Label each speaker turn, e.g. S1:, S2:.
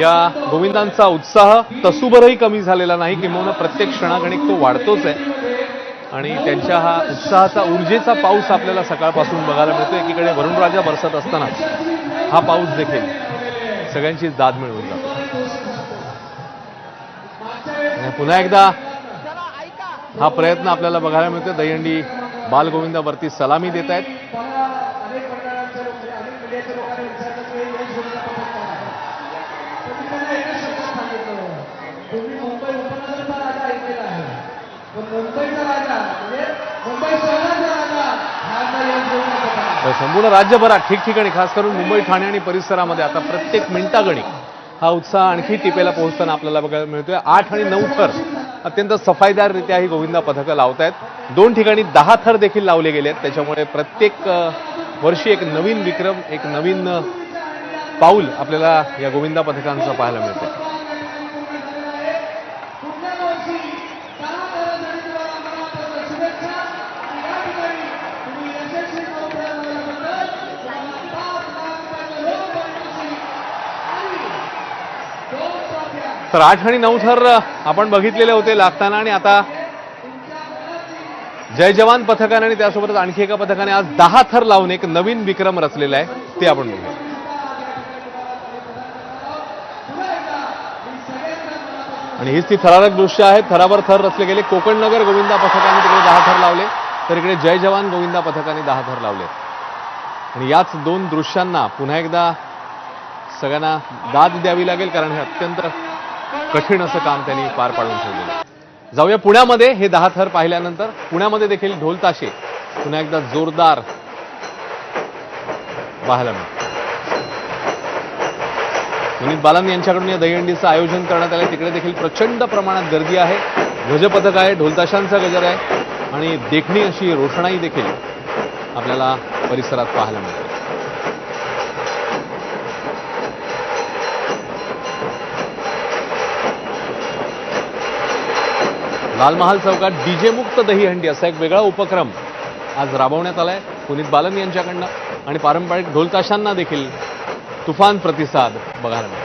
S1: या गोविंदांचा उत्साह तसूभरही कमी झालेला नाही किंवा प्रत्येक क्षणागणिक तो वाढतोच आहे. आणि त्यांच्या हा उत्साहाचा ऊर्जेचा पाऊस आपल्याला सकाळपासून बघायला मिळतो एकीकडे वरुणराजा बरसत असताना हा पाऊस देखील सगळ्यांची दाद मिळवून जातो. पुन्हा एकदा हा प्रयत्न आपल्याला बघायला मिळतो दहीहंडी बालगोविंदावरती सलामी देत आहेत
S2: तुम्ही मुंबई उपनगरचा राजा ऐकलेला आहे मुंबईचा राजा म्हणजे मुंबई शहराचा राजा
S1: तर संपूर्ण राज्यभरात ठिकठिकाणी खास करून मुंबई ठाणे आणि परिसरामध्ये आता प्रत्येक मिनिटागणी हा उत्साह आणखी टिपेला पोहोचताना आपल्याला बघायला मिळतोय. आठ आणि नऊ थर अत्यंत सफाईदाररित्या ही गोविंदा पथकं लावत आहेत दोन ठिकाणी दहा थर देखील लावले गेले आहेत त्याच्यामुळे प्रत्येक वर्षी एक नवीन विक्रम एक नवीन पाऊल आपल्याला या गोविंदा पथकांचं पाहायला मिळतं तर आठ आणि नऊ थर आपण बघितलेले होते लागताना आणि आता जय जवान पथकाने आणि त्यासोबतच आणखी एका पथकाने आज दहा थर लावून एक नवीन विक्रम रचलेला आहे. ते आपण बघूया. आणि हीच ती थरारक दृश्य आहेत थरावर थर रचले गेले. कोकणनगर गोविंदा पथकाने तिकडे दहा थर लावले. तर इकडे जय जवान गोविंदा पथकाने दहा थर लावले. आणि याच दोन दृश्यांना पुन्हा एकदा सगळ्यांना दाद द्यावी लागेल कारण हे अत्यंत कठीण असं काम त्यांनी पार पाडून ठेवलेलं जाऊया पुण्यामध्ये. हे दहा थर पाहिल्यानंतर पुण्यामध्ये देखील ढोल ताशे पुन्हा एकदा जोरदार पाहायला मिळत. पुनीत बालन यांच्याकडून या दहीहंडीचं आयोजन करण्यात आलं तिकडे देखील प्रचंड प्रमाणात गर्दी आहे. ध्वजपथक आहे ढोलताशांचा गजर आहे आणि देखणी अशी रोषणाई देखील आपल्याला परिसरात पाहायला मिळते. लालमहाल चौकात डीजे मुक्त दहीहंडी असा एक वेगळा उपक्रम आज राबवण्यात आलाय. पुनीत बालन यांच्याकडनं. आणि पारंपरिक ढोलताशांना देखील तुफान प्रतिसाद बघायला मिळाला